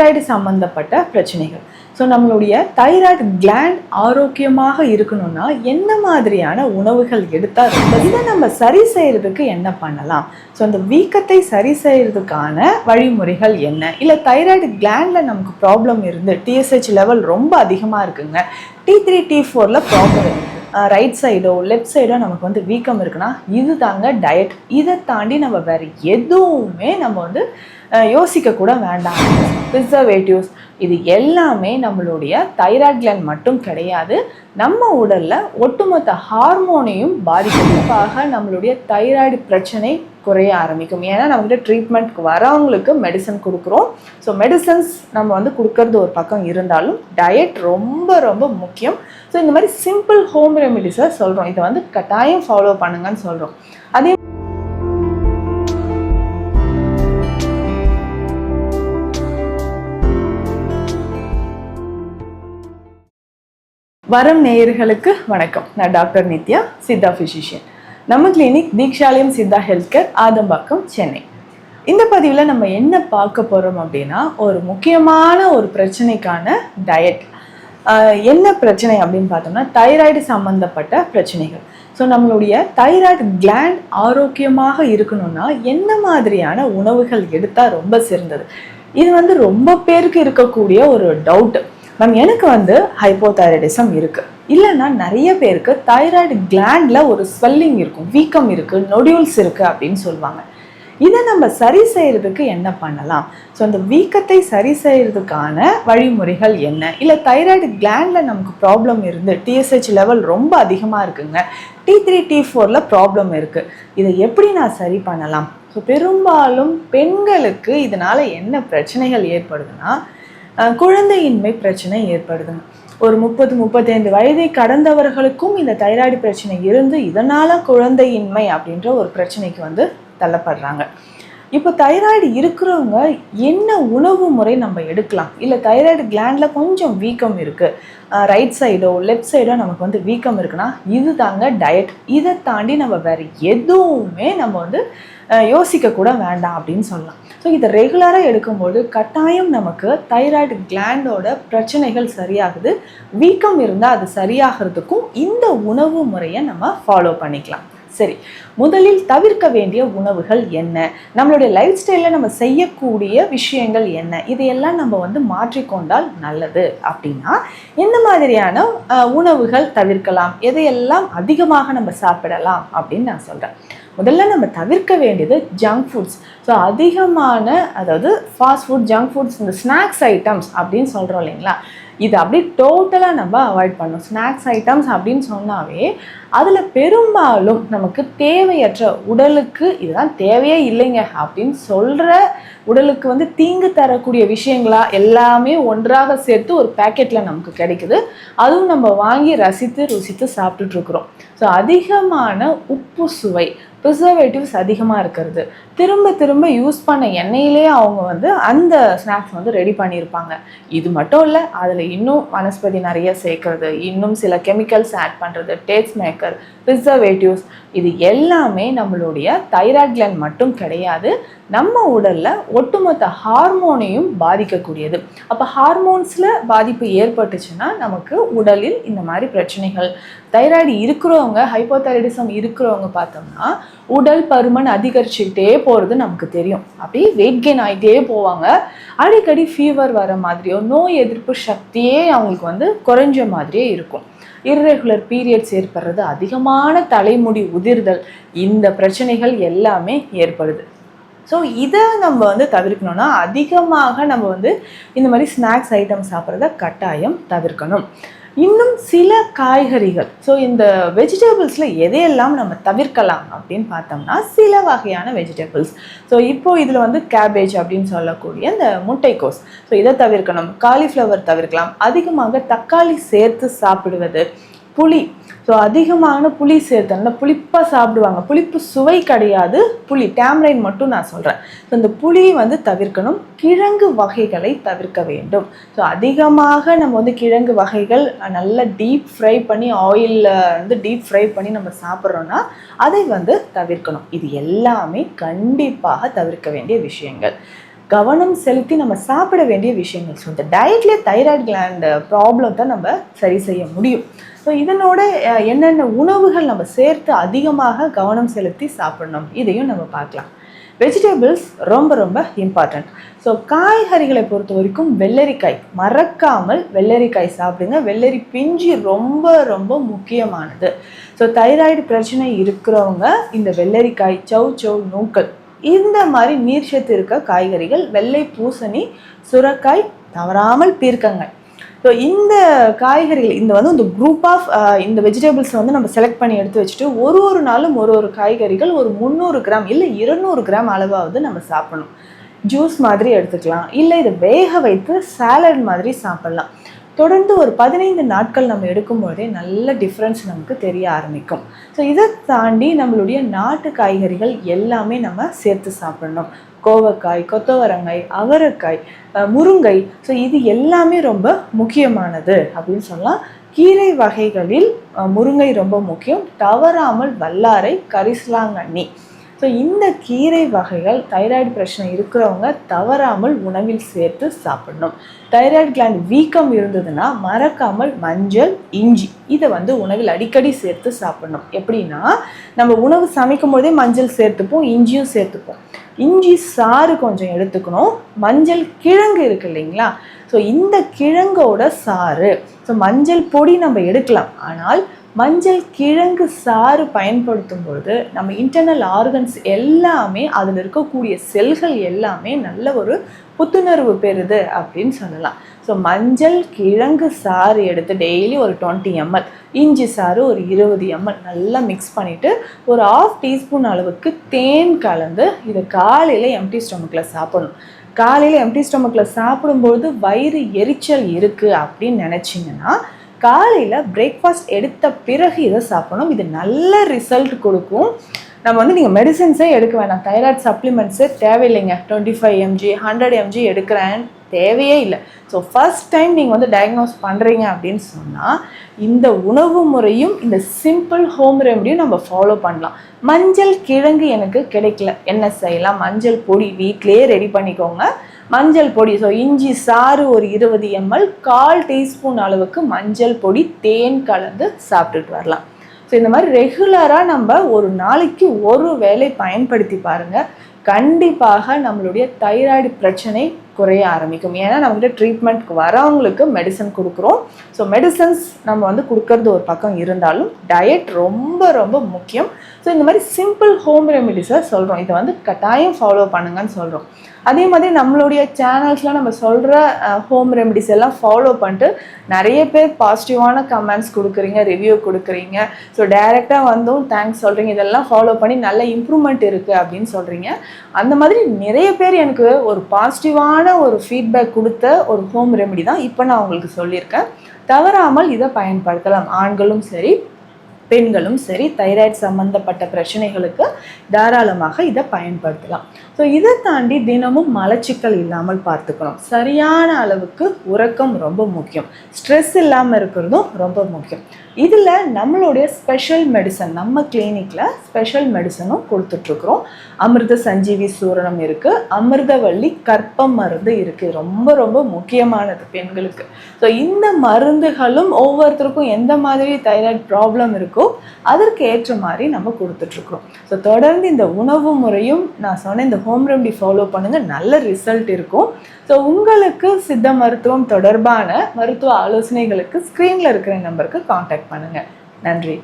Thyroid சம்மந்தப்பட்ட பிரச்சனைகள். So நம்மளுடைய தைராய்டு கிளாண்ட் ஆரோக்கியமாக இருக்கணும்னா என்ன மாதிரியான உணவுகள் எடுத்தால் இதை நம்ம சரி செய்கிறதுக்கு என்ன பண்ணலாம்? ஸோ அந்த வீக்கத்தை சரி செய்கிறதுக்கான வழிமுறைகள் என்ன? இல்லை தைராய்டு கிளாண்டில் நமக்கு ப்ராப்ளம் இருந்து டிஎஸ்ஹெச் லெவல் ரொம்ப அதிகமாக இருக்குங்க. டி த்ரீ டி ஃபோரில் ப்ராப்ளம் இருக்குது ரைட் சைடோ லெஃப்ட் சைடோ நமக்கு வந்து வீக்கம் இருக்குன்னா இது தாங்க டயட் இதை தாண்டி நம்ம வேறு எதுவுமே நம்ம வந்து யோசிக்க கூட வேண்டாம். ப்ரிசர்வேட்டிவ்ஸ் இது எல்லாமே நம்மளுடைய தைராய்ட் gland மட்டும் கிடையாது. நம்ம உடலில் ஒட்டுமொத்த ஹார்மோனையும் பாதிக்கிறதுக்காக நம்மளுடைய தைராய்டு பிரச்சனை குறைய ஆரம்பிக்கும். ஏன்னா நம்மகிட்ட ட்ரீட்மெண்ட்க்கு வரவங்களுக்கு மெடிசன் கொடுக்குறோம். ஸோ மெடிசன்ஸ் நம்ம வந்து கொடுக்கறது ஒரு பக்கம் இருந்தாலும் டயட் ரொம்ப ரொம்ப முக்கியம். ஸோ இந்த மாதிரி சிம்பிள் ஹோம் ரெமிடிஸை சொல்கிறோம் இதை வந்து கட்டாயம் ஃபாலோ பண்ணுங்கன்னு சொல்கிறோம் அதே வரம் நேயர்களுக்கு வணக்கம். நான் டாக்டர் நித்யா சித்தா ஃபிசிஷியன் நம்ம clinic Deekshalayam Siddha health care Adambakkam Chennai. இந்த பதிவில் நம்ம என்ன பார்க்க போகிறோம் அப்படின்னா ஒரு முக்கியமான ஒரு பிரச்சனைக்கான டயட் என்ன பிரச்சனை அப்படின்னு பார்த்தோம்னா தைராய்டு சம்மந்தப்பட்ட பிரச்சனைகள். ஸோ நம்மளுடைய தைராய்டு கிளாண்ட் ஆரோக்கியமாக இருக்கணும்னா என்ன மாதிரியான உணவுகள் எடுத்தால் ரொம்ப சிறந்தது? இது வந்து ரொம்ப பேருக்கு இருக்கக்கூடிய ஒரு டவுட்டு மேம் எனக்கு வந்து ஹைப்போதைராய்டிசம் இருக்கு. இல்லைன்னா நிறைய பேருக்கு தைராய்டு கிளாண்டில் ஒரு ஸ்வெல்லிங் இருக்கும் வீக்கம் இருக்குது நொடியூல்ஸ் இருக்குது அப்படின்னு சொல்லுவாங்க. இதை நம்ம சரி செய்கிறதுக்கு என்ன பண்ணலாம்? ஸோ அந்த வீக்கத்தை சரி செய்கிறதுக்கான வழிமுறைகள் என்ன? இல்லை தைராய்டு கிளாண்டில் நமக்கு ப்ராப்ளம் இருந்து டிஎஸ்ஹெச் லெவல் ரொம்ப அதிகமாக இருக்குங்க டி த்ரீ டி ஃபோரில் ப்ராப்ளம் இருக்குது இதை எப்படி நான் சரி பண்ணலாம்? ஸோ பெரும்பாலும் பெண்களுக்கு இதனால் என்ன பிரச்சனைகள் ஏற்படுதுன்னா குழந்தையின்மை பிரச்சனை ஏற்படுதுங்க ஒரு முப்பது முப்பத்தைந்து வயதை கடந்தவர்களுக்கும் இந்த தைராய்டு பிரச்சனை இருந்து இதனால் குழந்தையின்மை அப்படின்ற ஒரு பிரச்சனைக்கு வந்து தள்ளப்படுறாங்க. இப்போ தைராய்டு இருக்கிறவங்க என்ன உணவு முறை நம்ம எடுக்கலாம்? இல்லை தைராய்டு கிளாண்டில் கொஞ்சம் வீக்கம் இருக்குது ரைட் சைடோ லெஃப்ட் சைடோ நமக்கு வந்து வீக்கம் இருக்குன்னா இது தாங்க டயட் இதை தாண்டி நம்ம வேற எதுவுமே நம்ம வந்து யோசிக்க கூட வேண்டாம் அப்படின்னு சொல்லலாம். ஸோ இதை ரெகுலராக எடுக்கும்போது கட்டாயம் நமக்கு தைராய்டு கிளாண்டோட பிரச்சனைகள் சரியாகுது. வீக்கம் இருந்தால் அது சரியாகிறதுக்கும் இந்த உணவு முறையை நம்ம ஃபாலோ பண்ணிக்கலாம். சரி முதலில் தவிர்க்க வேண்டிய உணவுகள் என்ன? நம்மளுடைய லைஃப் ஸ்டைலில் நம்ம செய்யக்கூடிய விஷயங்கள் என்ன? இதையெல்லாம் நம்ம வந்து மாற்றிக்கொண்டால் நல்லது அப்படின்னா எந்த மாதிரியான உணவுகள் தவிர்க்கலாம்? எதையெல்லாம் அதிகமாக நம்ம சாப்பிடலாம் அப்படின்னு நான் சொல்கிறேன் முதல்ல நம்ம தவிர்க்க வேண்டியது ஜங்க் ஃபுட்ஸ் ஸோ அதிகமான அதாவது ஃபாஸ்ட் ஃபுட் ஜங்க் ஃபுட்ஸ் இந்த ஸ்நாக்ஸ் ஐட்டம்ஸ் அப்படின்னு சொல்கிறோம் இல்லைங்களா? இது அப்படியே டோட்டலாக நம்ம அவாய்ட் பண்ணணும். ஸ்நாக்ஸ் ஐட்டம்ஸ் அப்படின்னு சொன்னாவே அதில் பெரும்பாலும் நமக்கு தேவையற்ற உடலுக்கு இதுதான் தேவையே இல்லைங்க அப்படின்னு சொல்கிற உடலுக்கு வந்து தீங்கு தரக்கூடிய விஷயங்களா எல்லாமே ஒன்றாக சேர்த்து ஒரு பேக்கெட்டில் நமக்கு கிடைக்குது. அதுவும் நம்ம வாங்கி ரசித்து ருசித்து சாப்பிட்டுட்ருக்குறோம் ஸோ அதிகமான உப்பு சுவை ப்ரிசர்வேட்டிவ்ஸ் அதிகமாக இருக்கிறது. திரும்ப திரும்ப யூஸ் பண்ண எண்ணெயிலே அவங்க வந்து அந்த ஸ்நாக்ஸ் வந்து ரெடி பண்ணியிருப்பாங்க. இது மட்டும் இல்லை அதில் இன்னும் வனஸ்பதி நிறைய சேர்க்கறது இன்னும் சில கெமிக்கல்ஸ் ஆட் பண்ணுறது டேஸ்ட் மேக்கர் ப்ரிசர்வேட்டிவ்ஸ் இது எல்லாமே நம்மளுடைய தைராய்ட் gland மட்டும் கிடையாது நம்ம உடலில் ஒட்டுமொத்த ஹார்மோனையும் பாதிக்கக்கூடியது. அப்போ ஹார்மோன்ஸில் பாதிப்பு ஏற்பட்டுச்சுன்னா நமக்கு உடலில் இந்த மாதிரி பிரச்சனைகள். தைராய்டு இருக்கிறவங்க ஹைப்போதைராய்டிசம் இருக்கிறவங்க பார்த்தோம்னா உடல் பருமன் அதிகரிச்சுக்கிட்டே போகிறது நமக்கு தெரியும். அப்படி வெயிட் கெயின் ஆகிட்டே போவாங்க. அடிக்கடி ஃபீவர் வர மாதிரியோ நோய் எதிர்ப்பு சக்தியே அவங்களுக்கு வந்து குறைஞ்ச மாதிரியே இருக்கும். இர்ரெகுலர் பீரியட்ஸ் ஏற்படுறது அதிகமான தலைமுடி உதிர்தல் இந்த பிரச்சனைகள் எல்லாமே ஏற்படுது. ஸோ இதை நம்ம வந்து தவிர்க்கணும்னா அதிகமாக நம்ம வந்து இந்த மாதிரி ஸ்நாக்ஸ் ஐட்டம் சாப்பிட்றத கட்டாயம் தவிர்க்கணும். இன்னும் சில காய்கறிகள். ஸோ இந்த வெஜிடபிள்ஸில் எதையெல்லாம் நம்ம தவிர்க்கலாம் அப்படின்னு பார்த்தோம்னா சில வகையான வெஜிடபிள்ஸ் ஸோ இப்போ இதில் வந்து கேபேஜ் அப்படின்னு சொல்லக்கூடிய இந்த முட்டைக்கோஸ். ஸோ இதை தவிர்க்கணும். காலிஃப்ளவர் தவிர்க்கலாம். அதிகமாக தக்காளி சேர்த்து சாப்பிடுவது புளி. ஸோ அதிகமான புளி சேர்த்தனால புளிப்பாக சாப்பிடுவாங்க. புளிப்பு சுவை கிடையாது. புளி டேம்லைன் மட்டும் நான் சொல்கிறேன் ஸோ இந்த புளி வந்து தவிர்க்கணும். கிழங்கு வகைகளை தவிர்க்க வேண்டும். ஸோ அதிகமாக நம்ம வந்து கிழங்கு வகைகள் நல்லா டீப் ஃப்ரை பண்ணி ஆயிலில் வந்து டீப் ஃப்ரை பண்ணி நம்ம சாப்பிட்றோன்னா அதை வந்து தவிர்க்கணும். இது எல்லாமே கண்டிப்பாக தவிர்க்க வேண்டிய விஷயங்கள். கவனம் செலுத்தி நம்ம சாப்பிட வேண்டிய விஷயங்கள். ஸோ இந்த டயட்லேயே தைராய்டு கிளாண்ட் ப்ராப்ளத்தை நம்ம சரி செய்ய முடியும். ஸோ இதனோட என்னென்ன உணவுகள் நம்ம சேர்த்து அதிகமாக கவனம் செலுத்தி சாப்பிடணும் இதையும் நம்ம பார்க்கலாம். வெஜிடபிள்ஸ் ரொம்ப ரொம்ப இம்பார்ட்டண்ட் ஸோ காய்கறிகளை பொறுத்த வரைக்கும் வெள்ளரிக்காய். மறக்காமல் வெள்ளரிக்காய் சாப்பிடுங்க. வெள்ளரி பிஞ்சு ரொம்ப ரொம்ப முக்கியமானது. ஸோ தைராய்டு பிரச்சனை இருக்கிறவங்க இந்த வெள்ளரிக்காய் சௌ சௌ நூக்கல் இந்த மாதிரி நீர்ச்சத்து இருக்க காய்கறிகள் வெள்ளை பூசணி சுரக்காய் தவறாமல் பீர்க்கங்காய் ஸோ இந்த காய்கறிகள் இந்த வந்து இந்த குரூப் ஆஃப் uh, இந்த வெஜிடபிள்ஸ் வந்து நம்ம செலக்ட் பண்ணி எடுத்து வச்சுட்டு ஒரு ஒரு நாளும் ஒரு ஒரு காய்கறிகள் ஒரு முந்நூறு கிராம் இல்லை இருநூறு கிராம் அளவாவது நம்ம சாப்பிடணும். ஜூஸ் மாதிரி எடுத்துக்கலாம். இல்லை இதை வேக வைத்து சாலட் மாதிரி சாப்பிடலாம். தொடர்ந்து ஒரு பதினைந்து நாட்கள் நம்ம எடுக்கும்போதே நல்ல டிஃப்ரென்ஸ் நமக்கு தெரிய ஆரம்பிக்கும். ஸோ இதை தாண்டி நம்மளுடைய நாட்டு காய்கறிகள் எல்லாமே நம்ம சேர்த்து சாப்பிடணும். கோவக்காய் கொத்தவரங்காய் அவரைக்காய் முருங்கை. ஸோ இது எல்லாமே ரொம்ப முக்கியமானது அப்படின்னு சொல்லலாம். கீரை வகைகளில் முருங்கை ரொம்ப முக்கியம். தவறாமல் வல்லாரை கரிசலாங்கண்ணி. ஸோ இந்த கீரை வகைகள் தைராய்டு பிரச்சனை இருக்கிறவங்க தவறாமல் உணவில் சேர்த்து சாப்பிடணும். தைராய்டு கிளாண்ட் வீக்கம் இருந்ததுன்னா மறக்காமல் மஞ்சள் இஞ்சி இதை வந்து உணவில் அடிக்கடி சேர்த்து சாப்பிடணும். எப்படின்னா நம்ம உணவு சமைக்கும் போதே மஞ்சள் சேர்த்துப்போம் இஞ்சியும் சேர்த்துப்போம். இஞ்சி சாறு கொஞ்சம் எடுத்துக்கணும். மஞ்சள் கிழங்கு இருக்கு இல்லைங்களா? ஸோ இந்த கிழங்கோட சாறு. ஸோ மஞ்சள் பொடி நம்ம எடுக்கலாம். ஆனால் மஞ்சள் கிழங்கு சாறு பயன்படுத்தும் பொழுது நம்ம இன்டர்னல் ஆர்கன்ஸ் எல்லாமே அதில் இருக்கக்கூடிய செல்கள் எல்லாமே நல்ல ஒரு புத்துணர்வு பெறுது அப்படின்னு சொல்லலாம். ஸோ மஞ்சள் கிழங்கு சாறு எடுத்து டெய்லி ஒரு டுவெண்ட்டி எம்எல் இஞ்சி சாறு ஒரு இருபது எம்எல் நல்லா மிக்ஸ் பண்ணிவிட்டு ஒரு ஆஃப் டீஸ்பூன் அளவுக்கு தேன் கலந்து இதை காலையில் எம்டி ஸ்டொமக்கில் சாப்பிடணும். காலையில் எம்டி ஸ்டொமக்கில் சாப்பிடும்போது வயிறு எரிச்சல் இருக்குது அப்படின்னு நினச்சிங்கன்னா காலையில் பிரேக்ஃபாஸ்ட் எடுத்த பிறகு இதை சாப்பிடணும். இது நல்ல ரிசல்ட் கொடுக்கும். நம்ம வந்து நீங்கள் மெடிசின்ஸே எடுக்க வேணாம். தைராய்டு சப்ளிமெண்ட்ஸே தேவையில்லைங்க. Twenty five mg hundred mg எடுக்கிறேன். தேவையே இல்லை. ஸோ ஃபர்ஸ்ட் டைம் நீங்கள் வந்து டயக்னோஸ் பண்ணுறீங்க அப்படின்னு சொன்னால் இந்த உணவு முறையும் இந்த சிம்பிள் ஹோம் ரெமடியும் நம்ம ஃபாலோ பண்ணலாம். மஞ்சள் கிழங்கு எனக்கு கிடைக்கல. என்ன செய்யலாம்? மஞ்சள் பொடி வீட்டிலேயே ரெடி பண்ணிக்கோங்க. மஞ்சள் பொடி ஸோ இஞ்சி சாறு ஒரு இருபது எம்எல் கால் டீஸ்பூன் அளவுக்கு மஞ்சள் பொடி தேன் கலந்து சாப்பிட்டுட்டு வரலாம். ஸோ இந்த மாதிரி ரெகுலராக நம்ம ஒரு நாளைக்கு ஒரு வேளை பயன்படுத்தி பாருங்கள் கண்டிப்பாக நம்மளுடைய தைராய்டு பிரச்சனை குறைய ஆரம்பிக்கும். ஏன்னா நம்மகிட்ட ட்ரீட்மெண்ட்க்கு வரவங்களுக்கு மெடிசன் கொடுக்குறோம். ஸோ மெடிசன்ஸ் நம்ம வந்து கொடுக்கறது ஒரு பக்கம் இருந்தாலும் டயட் ரொம்ப ரொம்ப முக்கியம். ஸோ இந்த மாதிரி சிம்பிள் ஹோம் ரெமிடிஸை சொல்கிறோம் இதை வந்து கட்டாயம் ஃபாலோ பண்ணுங்கன்னு சொல்கிறோம் அதே மாதிரி நம்மளுடைய சேனல்ஸில் நம்ம சொல்கிற ஹோம் ரெமிடிஸ் எல்லாம் ஃபாலோ பண்ணிட்டு நிறைய பேர் பாசிட்டிவான கமெண்ட்ஸ் கொடுக்குறீங்க ரிவ்யூ கொடுக்குறீங்க. ஸோ டைரெக்டாக வந்தும் தேங்க்ஸ் சொல்கிறீங்க இதெல்லாம் ஃபாலோ பண்ணி நல்ல இம்ப்ரூவ்மெண்ட் இருக்குது அப்படின்னு சொல்கிறீங்க அந்த மாதிரி நிறைய பேர் எனக்கு ஒரு பாசிட்டிவான ஒரு ஃபீட்பேக் கொடுத்த ஒரு ஹோம் ரெமெடி தான் இப்போ நான் உங்களுக்கு சொல்லியிருக்கேன். தவறாமல் இதை பயன்படுத்தலாம். ஆண்களும் சரி பெண்களும் சரி தைராய்டு சம்பந்தப்பட்ட பிரச்சனைகளுக்கு தாராளமாக இதை பயன்படுத்தலாம். ஸோ இதை தாண்டி தினமும் மலச்சிக்கல் இல்லாமல் பார்த்துக்கணும். சரியான அளவுக்கு உறக்கம் ரொம்ப முக்கியம். ஸ்ட்ரெஸ் இல்லாமல் இருக்கிறதும் ரொம்ப முக்கியம். இதில் நம்மளுடைய ஸ்பெஷல் மெடிசன் நம்ம கிளினிக்கில் ஸ்பெஷல் மெடிசனும் கொடுத்துட்ருக்குறோம். அமிர்த சஞ்சீவி சூரணம் இருக்குது அமிர்தவள்ளி கற்பம் மருந்து இருக்குது ரொம்ப ரொம்ப முக்கியமானது பெண்களுக்கு. ஸோ இந்த மருந்துகளும் ஒவ்வொருத்தருக்கும் எந்த மாதிரி தைராய்டு ப்ராப்ளம் இருக்கோ அதற்கு ஏற்ற மாதிரி நம்ம கொடுத்துட்ருக்குறோம். ஸோ தொடர்ந்து இந்த உணவு முறையும் நான் சொன்ன இந்த ஹோம் ரெமடி ஃபாலோ பண்ணுங்கள் நல்ல ரிசல்ட் இருக்கும். ஸோ உங்களுக்கு சித்த மருத்துவம் தொடர்பான மருத்துவ ஆலோசனைகளுக்கு ஸ்க்ரீனில் இருக்கிற நம்பருக்கு காண்டாக்ட் பண்ணுங்கள் நன்றி.